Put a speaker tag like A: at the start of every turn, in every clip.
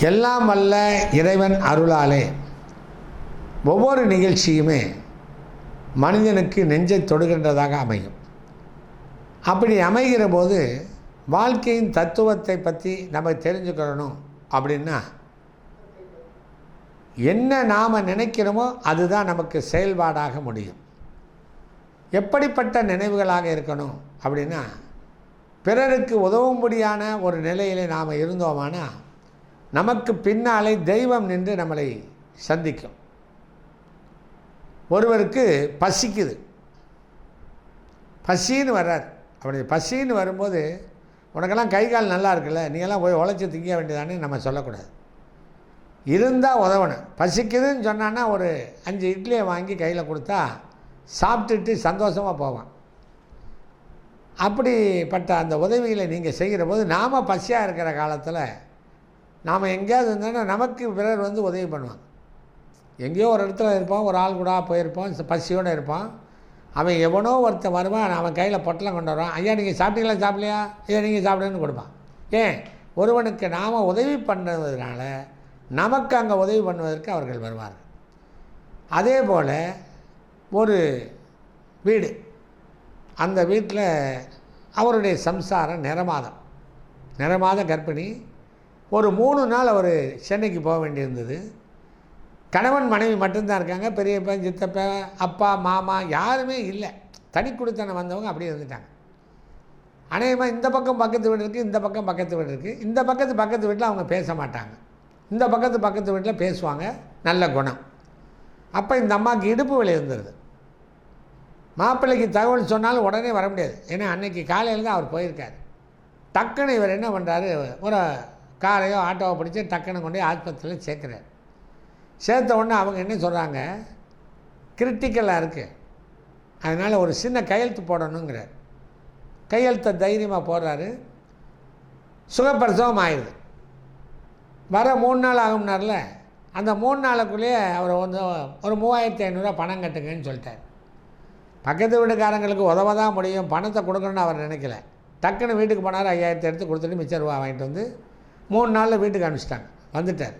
A: எல்லாம் வல்ல இறைவன் அருளாலே. ஒவ்வொரு நிகழ்ச்சியுமே மனிதனுக்கு நெஞ்சை தொடுகின்றதாக அமையும். அப்படி அமைகிற போது வாழ்க்கையின் தத்துவத்தை பற்றி நம்ம தெரிஞ்சுக்கிறணும் அப்படின்னா என்ன நாம் நினைக்கிறோமோ அதுதான் நமக்கு செயல்பாடாக முடியும். எப்படிப்பட்ட நினைவுகளாக இருக்கணும் அப்படின்னா பிறருக்கு உதவும்படியான ஒரு நிலையிலே நாம் இருந்தோமானால் நமக்கு பின்னாலே தெய்வம் நின்று நம்மளை சந்திக்கும். ஒருவருக்கு பசிக்குது. பசின்னு வர்றார். அப்படி பசின்னு வரும்போது உனக்கெல்லாம் கை கால் நல்லா இருக்குல்ல நீங்கள்லாம் போய் உழைச்சி திங்க வேண்டியதானே? நம்ம சொல்லக்கூடாது. இருந்தால் உதவணும். பசிக்குதுன்னு சொன்னான்னா ஒரு அஞ்சு இட்லியை வாங்கி கையில் கொடுத்தா சாப்பிட்டுட்டு சந்தோஷமாக போவான். அப்படிப்பட்ட அந்த உதவிகளை நீங்கள் செய்கிற போது நாம் பசியாக இருக்கிற காலத்தில் நாம் எங்கேயாவது இருந்தோன்னா நமக்கு பிறர் வந்து உதவி பண்ணுவாங்க. எங்கேயோ ஒரு இடத்துல இருப்போம் ஒரு ஆள் கூட போயிருப்போம் பசியோடு இருப்பான். அவன் எவனோ ஒருத்தன் வருவான் அவன் கையில் பொட்டலம் கொண்டு வருவான். ஐயா நீங்கள் சாப்பிட்டீங்களா சாப்பிடலையா? ஐயா நீங்கள் சாப்பிடுன்னு கொடுப்பான். ஏன்? ஒருவனுக்கு நாம் உதவி பண்ணுறதுனால நமக்கு அங்கே உதவி பண்ணுவதற்கு அவர்கள் வருவார்கள். அதே போல் ஒரு வீடு. அந்த வீட்டில் அவருடைய சம்சாரம் நிறமாதம். நிறமாத கர்ப்பிணி ஒரு மூணு நாள் அவர் சென்னைக்கு போக வேண்டியிருந்தது. கணவன் மனைவி மட்டும்தான் இருக்காங்க. பெரியப்பன் சித்தப்பன் அப்பா மாமா யாருமே இல்லை. தனி கொடுத்தனை வந்தவங்க அப்படியே இருந்துட்டாங்க. அநேகமாக இந்த பக்கம் பக்கத்து வீடு இருக்குது இந்த பக்கம் பக்கத்து வீடு இருக்குது இந்த பக்கத்து பக்கத்து வீட்டில் அவங்க பேச மாட்டாங்க. இந்த பக்கத்து பக்கத்து வீட்டில் பேசுவாங்க. நல்ல குணம். அப்போ இந்த அம்மாவுக்கு இடுப்பு வலி இருந்துருது மாப்பிள்ளைக்கு தகவல் சொன்னாலும் உடனே வர முடியாது. ஏன்னா அன்னைக்கு காலையில் தான் அவர் போயிருக்கார். டக்குன்னு இவர் என்ன பண்ணுறாரு ஒரு காரையோ ஆட்டோவை பிடிச்சி டக்குன்னு கொண்டு ஆஸ்பத்திரியில் சேர்க்குறாரு. சேர்த்த உடனே அவங்க என்ன சொல்கிறாங்க கிரிட்டிக்கலாக இருக்குது அதனால் ஒரு சின்ன கையெழுத்து போடணுங்கிறார். கையெழுத்தை தைரியமாக போடுறாரு. சுகப்பிரசவம் ஆயிடுது. வர மூணு நாள் ஆகும்னார்ல அந்த மூணு நாளுக்குள்ளேயே அவர் வந்து ஒரு மூவாயிரத்தி ஐநூறுரூவா பணம் கட்டுங்கன்னு சொல்லிட்டார். பக்கத்து வீட்டுக்காரங்களுக்கு உதவ தான் முடியும். பணத்தை கொடுக்கணும்னு அவர் நினைக்கல. டக்குன்னு வீட்டுக்கு போனார் ஐயாயிரத்தி எடுத்து கொடுத்துட்டு மிச்ச ரூபா வாங்கிட்டு வந்து மூணு நாளில் வீட்டுக்கு அனுப்பிச்சிட்டாங்க. வந்துட்டார்.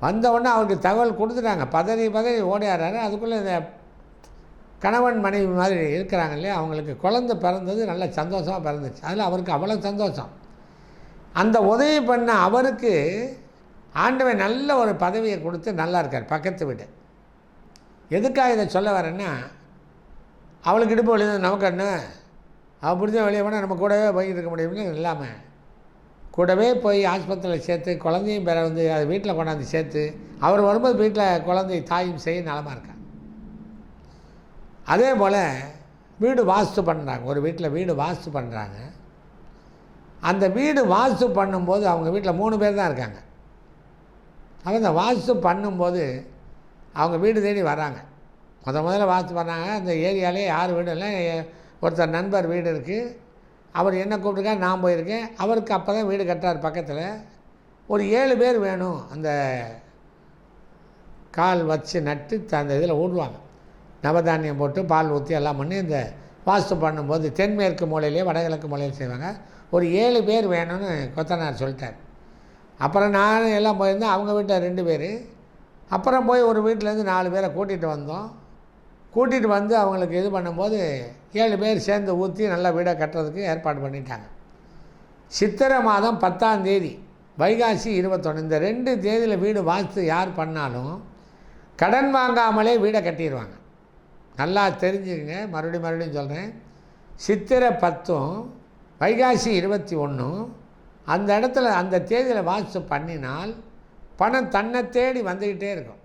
A: வந்தவுடனே அவருக்கு தகவல் கொடுத்துட்டாங்க. பதறி பதறி ஓடியாடுறாரு. அதுக்குள்ளே இந்த கணவன் மனைவி மாதிரி இருக்கிறாங்க இல்லையா? அவங்களுக்கு குழந்த பிறந்தது நல்ல சந்தோஷமாக பிறந்துச்சு. அதில் அவருக்கு அவ்வளோ சந்தோஷம். அந்த உதவி பண்ண அவருக்கு ஆண்டவன் நல்ல ஒரு பதவியை கொடுத்து நல்லா இருக்கார் பக்கத்து வீடு. எதுக்காக இதை சொல்ல வரேன்னா அவளுக்கு இடுப்பு வழி நமக்கு என்ன? அவள் பிடிச்ச வழியை போனால் நம்ம கூடவே போய்கிட்டு இருக்க முடியும்னு இல்லாமல் கூடவே போய் ஆஸ்பத்திரியில் சேர்த்து குழந்தையும் பேர வந்து அது வீட்டில் கொண்டாந்து சேர்த்து அவர் வரும்போது வீட்டில் குழந்தை தாயும் செய்ய நலமாக இருக்காங்க. அதே போல் வீடு வாஸ்து பண்ணுறாங்க ஒரு வீட்டில் வீடு வாஸ்து பண்ணுறாங்க அந்த வீடு வாஸ்து பண்ணும்போது அவங்க வீட்டில் மூணு பேர் தான் இருக்காங்க. அவங்க அந்த வாஸ்து பண்ணும்போது அவங்க வீடு தேடி வராங்க முத முதல்ல வாஸ்து பண்ணாங்க அந்த ஏரியாலே யார் வீடு இல்லை ஒருத்தர் நண்பர் வீடு இருக்குது அவர் என்ன கூப்பிட்டுருக்காரு நான் போயிருக்கேன். அவருக்கு அப்போ தான் வீடு கட்டுறார் பக்கத்தில். ஒரு ஏழு பேர் வேணும். அந்த கால் வச்சு நட்டு அந்த இதில் ஊடுவாங்க நவதானியம் போட்டு பால் ஊற்றி எல்லாம் பண்ணி இந்த வாஸ்து பண்ணும்போது தென்மேற்கு மூலையிலே வடகிழக்கு மூலையில் செய்வாங்க. ஒரு ஏழு பேர் வேணும்னு கொத்தனார் சொல்லிட்டார். அப்புறம் நானும் எல்லாம் போயிருந்தேன். அவங்க வீட்டில் ரெண்டு பேர். அப்புறம் போய் ஒரு வீட்டிலேருந்து நாலு பேரை கூட்டிகிட்டு வந்தோம். கூட்டிகிட்டு வந்து அவங்களுக்கு இது பண்ணும்போது ஏழு பேர் சேர்ந்து ஊற்றி நல்லா வீடை கட்டுறதுக்கு ஏற்பாடு பண்ணிட்டாங்க. சித்திரை மாதம் பத்தாம் தேதி வைகாசி இருபத்தொன்று இந்த ரெண்டு தேதியில் வீடு வாஸ்து யார் பண்ணாலும் கடன் வாங்காமலே வீடை கட்டிடுவாங்க நல்லா தெரிஞ்சுக்கங்க மறுபடியும் மறுபடியும் சொல்கிறேன் சித்திரை பத்தும் வைகாசி இருபத்தி ஒன்றும் அந்த இடத்துல அந்த தேதியில் வாஸ்து பண்ணினால் பணம் தன்னை தேடி வந்துக்கிட்டே இருக்கும்.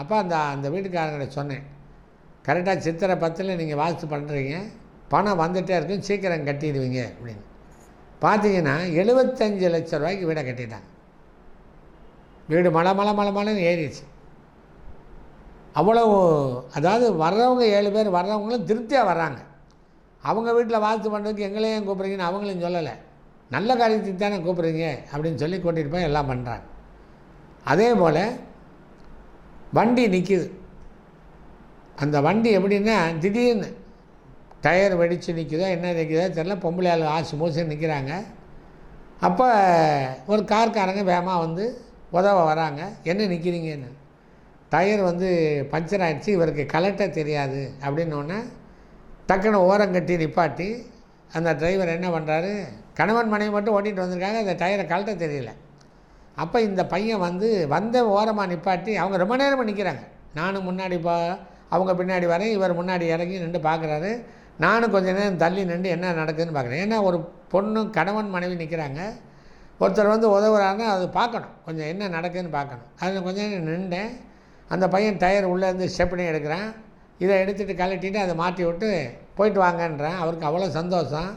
A: அப்போ அந்த அந்த வீட்டுக்காரங்கிட்ட சொன்னேன். கரெக்டாக சித்திரை பத்தில் நீங்கள் வாஸ்து பண்ணுறீங்க பணம் வந்துகிட்டே இருக்கும் சீக்கிரம் கட்டிடுவீங்க அப்படின்னு. பார்த்தீங்கன்னா எழுபத்தஞ்சு லட்ச ரூபாய்க்கு வீடை கட்டிட்டாங்க. வீடு மலை மலை மலை மலைன்னு ஏறிடுச்சு. அவ்வளோ அதாவது வர்றவங்க ஏழு பேர் வர்றவங்களும் திருப்தியாக வர்றாங்க. அவங்க வீட்டில் வாழ்த்து பண்ணுறதுக்கு எங்களையும் கூப்பிட்றீங்கன்னு அவங்களையும் சொல்லலை. நல்ல காரியத்துக்கு தானே கூப்பிட்றீங்க அப்படின்னு சொல்லி கூட்டிகிட்டு போய் எல்லாம் பண்ணுறாங்க அதே போல் வண்டி நிற்கிது அந்த வண்டி எப்படின்னா திடீர்னு டயர் வெடித்து நிற்குதோ என்ன நிற்குதோ தெரில பொம்பளை ஆள் ஆசு மூசு நிற்கிறாங்க அப்போ ஒரு கார்காரங்க வேகமாக வந்து உதவ வராங்க. என்ன நிற்கிறீங்கன்னு டயர் வந்து பஞ்சர் ஆகிடுச்சு இவருக்கு கலட்ட தெரியாது. அப்படின்னோடனே டக்குன்னு ஓரங்கட்டி நிப்பாட்டி அந்த டிரைவர் என்ன பண்ணுறாரு கணவன் மனைவி மட்டும் ஓட்டிகிட்டு வந்திருக்காங்க. அந்த டயரை கழட்ட தெரியல. அப்போ இந்த பையன் வந்து வந்த ஓரமாக நிப்பாட்டி அவங்க ரொம்ப நேரமாக நிற்கிறாங்க நானும் முன்னாடி பா அவங்க பின்னாடி வரேன் இவர் முன்னாடி இறங்கி நின்று பார்க்குறாரு. நானும் கொஞ்ச நேரம் தள்ளி நின்று என்ன நடக்குதுன்னு பார்க்குறேன். ஏன்னா ஒரு பொண்ணு கணவன் மனைவி நிற்கிறாங்க ஒருத்தர் வந்து உதவுறாருன்னா அது பார்க்கணும். கொஞ்சம் என்ன நடக்குதுன்னு பார்க்கணும். அதில் கொஞ்சம் நேரம் நின்றேன். அந்த பையன் டயர் உள்ளேருந்து ஸ்டெப்னி எடுக்கிறான். இதை எடுத்துகிட்டு கழட்டிட்டு அதை மாட்டி விட்டு போயிட்டு வாங்கன்றேன். அவருக்கு அவ்வளோ சந்தோஷம்.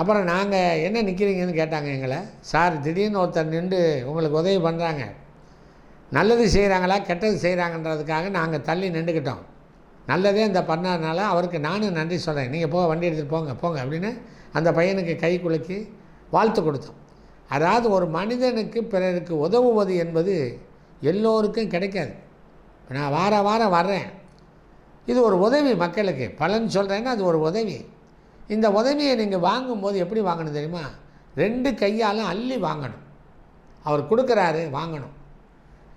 A: அப்புறம் நாங்கள் என்ன நிற்கிறீங்கன்னு கேட்டாங்க எங்களை. சார் திடீர்னு ஒருத்தர் நின்று உங்களுக்கு உதவி பண்ணுறாங்க நல்லது செய்கிறாங்களா கெட்டது செய்கிறாங்கன்றதுக்காக நாங்கள் தள்ளி நின்றுக்கிட்டோம். நல்லதே இந்த பண்ணதுனால அவருக்கு நானும் நன்றி சொல்கிறேன் நீங்கள் போக வண்டி எடுத்துகிட்டு போங்க போங்க அப்படின்னு அந்த பையனுக்கு கை குலுக்கி வாழ்த்து கொடுத்தோம். அதாவது ஒரு மனிதனுக்கு பிறருக்கு உதவுவது என்பது எல்லோருக்கும் கிடைக்காது. நான் வார வாரம் வர்றேன். இது ஒரு உதவி மக்களுக்கு. பலன் சொல்கிறேன்னா அது ஒரு உதவி. இந்த உதவியை நீங்கள் வாங்கும்போது எப்படி வாங்கணும் தெரியுமா? ரெண்டு கையாலும் அள்ளி வாங்கணும். அவர் கொடுக்குறாரு வாங்கணும்.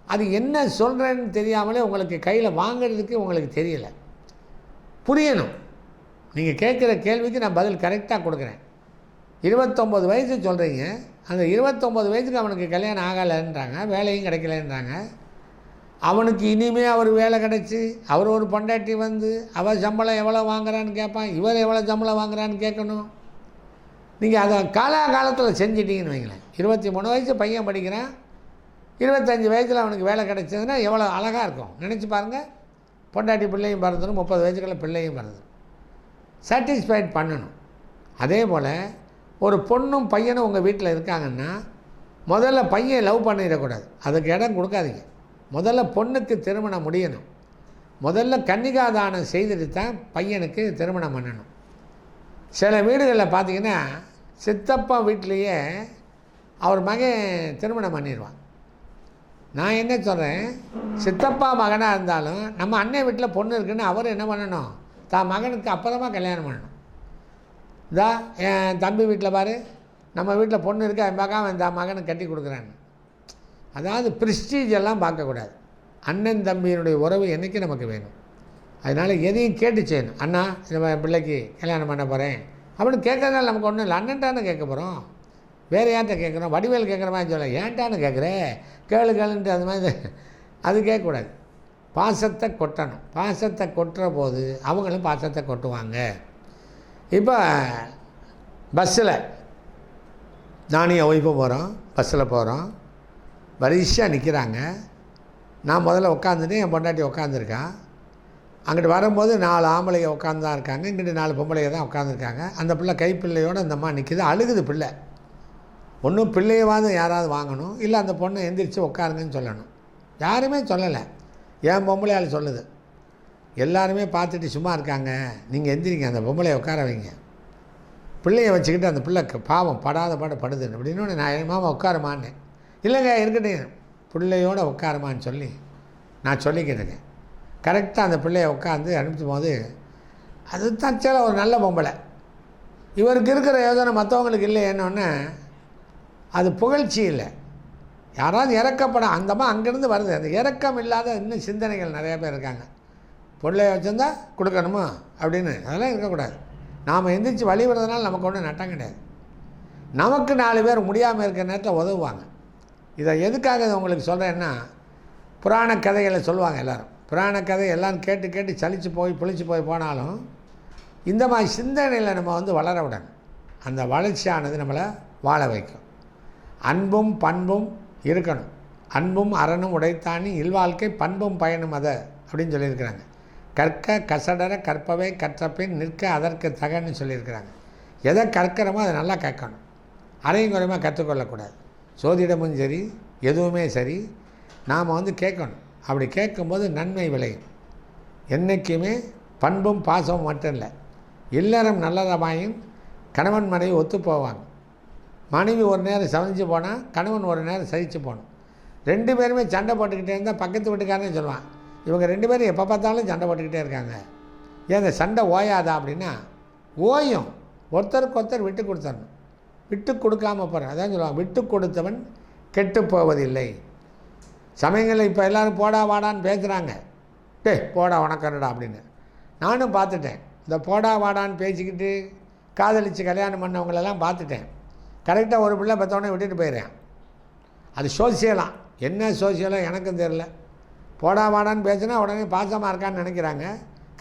A: அது என்ன சொல்கிறேன்னு தெரியாமலே உங்களுக்கு கையில் வாங்குறதுக்கு உங்களுக்கு தெரியலை. புரியணும். நீங்கள் கேட்குற கேள்விக்கு நான் பதில் கரெக்டாக கொடுக்குறேன். இருபத்தொம்போது வயசு சொல்கிறீங்க அந்த இருபத்தொம்போது வயசுக்கு அவனுக்கு கல்யாணம் ஆகலைன்றாங்க வேலையும் கிடைக்கலன்றாங்க. அவனுக்கு இனிமே அவர் வேலை கிடச்சி அவர் ஒரு பொண்டாட்டி வந்து அவள் சம்பளம் எவ்வளோ வாங்குறான்னு கேட்பான் இவர் எவ்வளோ சம்பளம் வாங்குறான்னு கேட்கணும். நீங்கள் அதை காலாகாலத்தில் செஞ்சிட்டீங்கன்னு வைங்களேன். இருபத்தி மூணு வயசு பையன் படிக்கிறான். இருபத்தஞ்சி வயசில் அவனுக்கு வேலை கிடைச்சதுன்னா எவ்வளோ அழகாக இருக்கும். நினச்சி பாருங்கள் பொண்டாட்டி பிள்ளையும் பிறந்துடும் முப்பது வயசுக்குள்ள பிள்ளையும் பிறந்துடும் சாட்டிஸ்ஃபைட் பண்ணணும். அதே போல் ஒரு பொண்ணும் பையனும் உங்கள் வீட்டில் இருக்காங்கன்னா முதல்ல பையன் லவ் பண்ணிடக்கூடாது. அதுக்கு இடம் கொடுக்காதீங்க. முதல்ல பொண்ணுக்கு திருமணம் முடியணும். முதல்ல கன்னிகாதானம் செய்துட்டு தான் பையனுக்கு திருமணம் பண்ணணும். சில வீடுகளில் பார்த்தீங்கன்னா சித்தப்பா வீட்லேயே அவர் மகன் திருமணம் பண்ணிடுவான். நான் என்ன சொல்கிறேன் சித்தப்பா மகனாக இருந்தாலும் நம்ம அண்ணன் வீட்டில் பொண்ணு இருக்குன்னு அவர் என்ன பண்ணணும்? தான் மகனுக்கு அப்புறமா கல்யாணம் பண்ணணும். இதா என் தம்பி வீட்டில் பாரு. நம்ம வீட்டில் பொண்ணு இருக்கு? அவன் பார்க்காம அவன் தான் மகனுக்கு கட்டி கொடுக்குறான்னு. அதாவது ப்ரிஸ்டீஜ் எல்லாம் பார்க்கக்கூடாது. அண்ணன் தம்பியினுடைய உறவு என்றைக்கு நமக்கு வேணும்? அதனால் எதையும் கேட்டு செய்யணும். அண்ணா நம்ம பிள்ளைக்கு கல்யாணம் பண்ண போகிறேன் அப்படின்னு கேட்கறதுனால நமக்கு ஒன்றும் இல்லை. அண்ணன்ட்டான்னு கேட்க போகிறோம் வேறு யார்கிட்ட கேட்குறோம் வடிவேல் கேட்குற மாதிரி சொல்ல ஏன்ட்டான்னு கேட்குறேன் கேளு கேளுன்ட்டு அது மாதிரி அது கேட்கக்கூடாது. பாசத்தை கொட்டணும். பாசத்தை கொட்டுற போது அவங்களும் பாசத்தை கொட்டுவாங்க. இப்போ பஸ்ஸில் நானும் என் ஒய்ஃபும் போகிறோம் பஸ்ஸில் போகிறோம் வரிசையாக நிற்கிறாங்க நான் முதல்ல உட்காந்துட்டு என் பொண்டாட்டி உட்காந்துருக்கான் அங்கிட்டு வரும்போது நாலு ஆம்பளைங்க உட்காந்து தான் இருக்காங்க. இங்கிட்டு நாலு பொம்பளைங்க தான் உட்காந்துருக்காங்க. அந்த பிள்ளை கைப்பிள்ளையோடு அந்த அம்மா நிற்கிது அழுகுது பிள்ளை. ஒன்றும் பிள்ளையவாது யாராவது வாங்கணும் இல்லை அந்த பொண்ணை எந்திரிச்சு உட்காருங்கன்னு சொல்லணும். யாருமே சொல்லலை. என் பொம்பளையால் சொல்லுது? எல்லாருமே பார்த்துட்டு சும்மா இருக்காங்க. நீங்கள் எந்திரிங்க அந்த பொம்பளையை உட்கார வைங்க. பிள்ளைய வச்சுக்கிட்டு அந்த பிள்ளை பாவம் படாத பாட படுது. அப்படின்னு நான் என் மாமா உட்காருமான்னு. இல்லைங்க இருக்கட்டும். பிள்ளையோடு உட்காருமான்னு சொல்லி நான் சொல்லிக்கிட்டேங்க கரெக்டாக அந்த பிள்ளைய உட்காந்து அனுப்பிச்சும் போது அது தற்செயல ஒரு நல்ல பொம்பளை. இவருக்கு இருக்கிற யோஜனை மற்றவங்களுக்கு இல்லை என்னொன்னே அது புகழ்ச்சி இல்லை. யாராவது இறக்கப்படும் அந்தமாக அங்கேருந்து வருது. அந்த இறக்கம் இல்லாத இன்னும் சிந்தனைகள் நிறைய பேர் இருக்காங்க. பொருளை வச்சுருந்தா கொடுக்கணுமா? அப்படின்னு. அதெல்லாம் இருக்கக்கூடாது. நாம் எந்திரிச்சு வழி விடுறதுனால நமக்கு ஒன்றும் நட்டம் கிடையாது. நமக்கு நாலு பேர் முடியாமல் இருக்கிற நேரத்தில் உதவுவாங்க. இதை எதுக்காக உங்களுக்கு சொல்கிறேன்னா புராண கதைகளை சொல்லுவாங்க எல்லோரும். புராண கதை எல்லாம் கேட்டு கேட்டு சலித்து போய் புளிச்சு போய் போனாலும் இந்த மாதிரி சிந்தனையில் நம்ம வந்து வளர விடணும். அந்த வளர்ச்சியானது நம்மளை வாழ வைக்கும். அன்பும் பண்பும் இருக்கணும். அன்பும் அறனும் உடைத்தானி இல்வாழ்க்கை பண்பும் பயனும் அதை அப்படின்னு சொல்லியிருக்கிறாங்க. கற்க கசடர கற்பவை கற்றபின் நிற்க அதற்கு தகன்னு சொல்லியிருக்கிறாங்க. எதை கற்கிறோமோ அதை நல்லா கற்கணும். அரையும் குறையுமா கற்றுக்கொள்ளக்கூடாது. சோதிடமும் சரி எதுவுமே சரி நாம் வந்து கேட்கணும். அப்படி கேட்கும்போது நன்மை விளையும். என்றைக்குமே பண்பும் பாசமும் மட்டும் இல்லை. இல்லறம் நல்லதமாயும் கணவன் மனைவி ஒத்து போவாங்க. மனைவி ஒரு நேரம் சமைச்சு போனால் கணவன் ஒரு நேரம் சகிச்சு போகணும். ரெண்டு பேருமே சண்டை போட்டுக்கிட்டே இருந்தால் பக்கத்து வீட்டுக்காரனே சொல்லுவான் இவங்க ரெண்டு பேரும் எப்போ பார்த்தாலும் சண்டை போட்டுக்கிட்டே இருக்காங்க. ஏன் இந்த சண்டை ஓயாதா? அப்படின்னா ஓயும். ஒருத்தருக்கு ஒருத்தர் விட்டு கொடுத்தரணும் விட்டு கொடுக்காம போகிறேன் அதான் சொல்லுவாங்க விட்டு கொடுத்தவன் கெட்டு போவதில்லை. சமயங்களில் இப்போ எல்லோரும் போடா வாடான்னு பேசுகிறாங்க டே போடா உனக்கரடா அப்படின்னு. நானும் பார்த்துட்டேன். இந்த போடா வாடான்னு பேசிக்கிட்டு காதலித்து கல்யாணம் பண்ணவங்களெல்லாம் பார்த்துட்டேன். கரெக்டாக ஒரு பிள்ளை பெற்றவொடனே விட்டுட்டு போயிடுறேன். அது சோசியலாம் என்ன சோசியலோ எனக்கும் தெரில போடா வாடான்னு பேசினா உடனே பாசமாக இருக்கான்னு நினைக்கிறாங்க.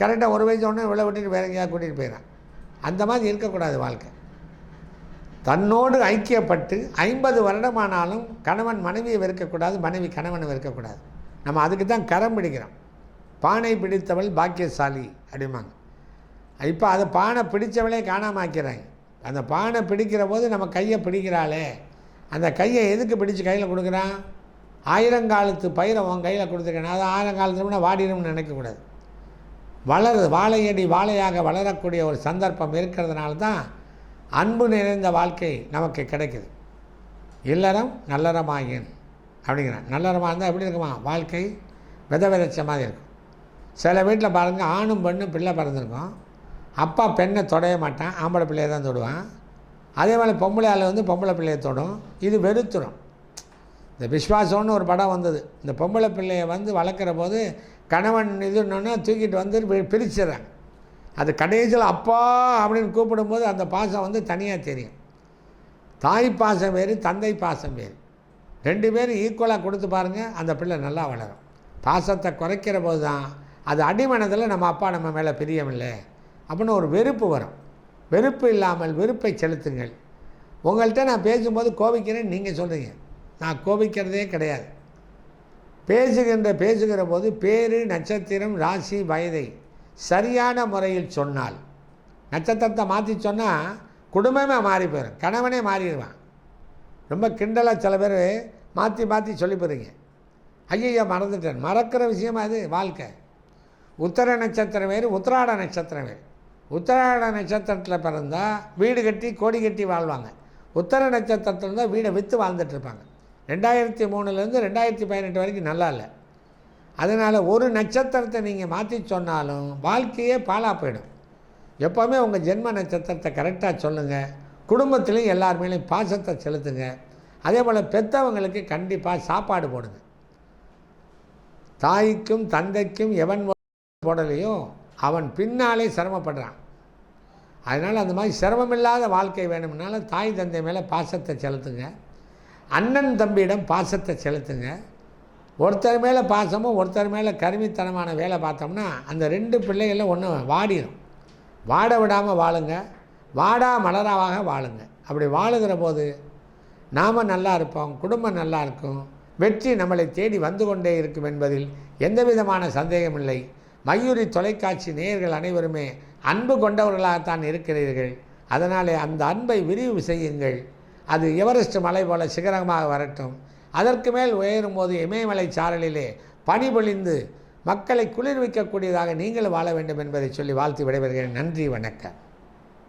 A: கரெக்டாக ஒரு வயசு உடனே விழ விட்டுட்டு வேற கூட்டிகிட்டு போயிடறான். அந்த மாதிரி இருக்கக்கூடாது வாழ்க்கை. தன்னோடு ஐக்கியப்பட்டு ஐம்பது வருடமானாலும் கணவன் மனைவியை வெறுக்கக்கூடாது மனைவி கணவனை வெறுக்கக்கூடாது. நம்ம அதுக்கு தான் கரம் பிடிக்கிறோம். பானை பிடித்தவள் பாக்கியசாலி அப்படிம்பாங்க. இப்போ அது பானை பிடித்தவளே காணாமல் ஆக்கிறாங்க அந்த பானை பிடிக்கிற போது நம்ம கையை பிடிக்கிறாளே. அந்த கையை எதுக்கு பிடிச்சு கையில் கொடுக்குறான்? ஆயிரங்காலத்து பயிரை உன் கையில் கொடுத்துருக்கேன். அது ஆயிரங்காலத்துனா வாடிடும்னு நினைக்கக்கூடாது. வளருது வாழையடி வாழையாக வளரக்கூடிய ஒரு சந்தர்ப்பம் இருக்கிறதுனால தான் அன்பு நிறைந்த வாழ்க்கை நமக்கு கிடைக்குது. இல்லறம் நல்லறமாயின் அப்படிங்கிறான். நல்லறமாக இருந்தால் எப்படி இருக்குமா? வாழ்க்கை வித விதச்ச மாதிரி இருக்கும். சில வீட்டில் பாருங்கள் ஆணும் பெண்ணும் பிள்ளை பிறந்திருக்கும். அப்பா பெண்ணை தொடைய மாட்டான் ஆம்பளை பிள்ளையை தான் தொடுவான். அதே மாதிரி பொம்பளை ஆள் வந்து பொம்பளை பிள்ளையை தொடும். இது வெறுத்துடும் இந்த விஸ்வாசம்னு ஒரு படம் வந்தது. இந்த பொம்பளை பிள்ளையை வந்து வளர்க்குற போது கணவன் இதுன்னொன்னே தூக்கிட்டு வந்து பி- பிரிச்சிடுறாங்க. அது கடைசியில் அப்பா அப்படின்னு கூப்பிடும்போது அந்த பாசம் வந்து தனியாக தெரியும். தாய் பாசம் வேறு தந்தை பாசம் வேறு. ரெண்டு பேரும் ஈக்குவலாக கொடுத்து பாருங்கள் அந்த பிள்ளை நல்லா வளரும். பாசத்தை குறைக்கிற போது தான் அது அடிமனதில் நம்ம அப்பா நம்ம மேலே பிரியமில்லை அப்படின்னு ஒரு வெறுப்பு வரும். வெறுப்பு இல்லாமல் வெறுப்பை செலுத்துங்கள். உங்கள்கிட்ட நான் பேசும்போது கோபிக்கிறேன்னு நீங்கள் சொல்கிறீங்க நான் கோபிக்கிறதே கிடையாது. பேசுகின்ற பேசுகிற போது பேரு நட்சத்திரம் ராசி வயதை சரியான முறையில் சொன்னால் நட்சத்திரத்தை மாற்றி சொன்னால் குடும்பமே மாறி போயிடும் கணவனே மாறிடுவான். ரொம்ப கிண்டலாக சில பேர் மாற்றி மாற்றி சொல்லி போகிறீங்க ஐயய்யா மறந்துட்டேன். மறக்கிற விஷயமா அது வாழ்க்கை. உத்தர நட்சத்திரம் வேறு உத்திராட நட்சத்திரம் வேறு. உத்தராயண நட்சத்திரத்தில் பிறந்தால் வீடு கட்டி கோடி கட்டி வாழ்வாங்க. உத்தர நட்சத்திரத்தில் இருந்தால் வீடை விற்று வாழ்ந்துட்டுருப்பாங்க ரெண்டாயிரத்தி மூணுலேருந்து ரெண்டாயிரத்தி பதினெட்டு வரைக்கும் நல்லா இல்லை. அதனால் ஒரு நட்சத்திரத்தை நீங்கள் மாற்றி சொன்னாலும் வாழ்க்கையே பாலாக போயிடும். எப்போவுமே உங்கள் ஜென்ம நட்சத்திரத்தை கரெக்டாக சொல்லுங்கள் குடும்பத்துலேயும் எல்லார் மேலேயும் பாசத்தை செலுத்துங்க. அதே போல் பெற்றவங்களுக்கு கண்டிப்பாக சாப்பாடு போடுங்க. தாய்க்கும் தந்தைக்கும் எவன் போடலையோ அவன் பின்னாலே சிரமப்படுறான். அதனால் அந்த மாதிரி சிரமமில்லாத வாழ்க்கை வேணும்னால தாய் தந்தை மேலே பாசத்தை செலுத்துங்க. அண்ணன் தம்பியிடம் பாசத்தை செலுத்துங்க. ஒருத்தர் மேலே பாசமும் ஒருத்தர் மேலே கருமித்தனமான வேலை பார்த்தோம்னா அந்த ரெண்டு பிள்ளைகளும் ஒன்று வாடிடும் வாட விடாமல் வாழுங்க. வாடா மலராவாக வாழுங்க. அப்படி வாழுகிற போது நாம் நல்லா இருப்போம் குடும்பம் நல்லா இருக்கும். வெற்றி நம்மளை தேடி வந்து கொண்டே இருக்கும் என்பதில் எந்த விதமான சந்தேகமில்லை. மயூரி தொலைக்காட்சி நேயர்கள் அனைவருமே அன்பு கொண்டவர்களாகத்தான் இருக்கிறீர்கள். அதனாலே அந்த அன்பை விரிவு செய்யுங்கள். அது எவரெஸ்ட் மலை போல சிகரமாக வரட்டும். அதற்கு மேல் உயரும் போது இமயமலை சாரலிலே பனி பொழிந்து மக்களை குளிர்விக்கக்கூடியதாக நீங்கள் வாழ வேண்டும் என்பதை சொல்லி வாழ்த்து விடைபெறுகிறேன். நன்றி வணக்கம்.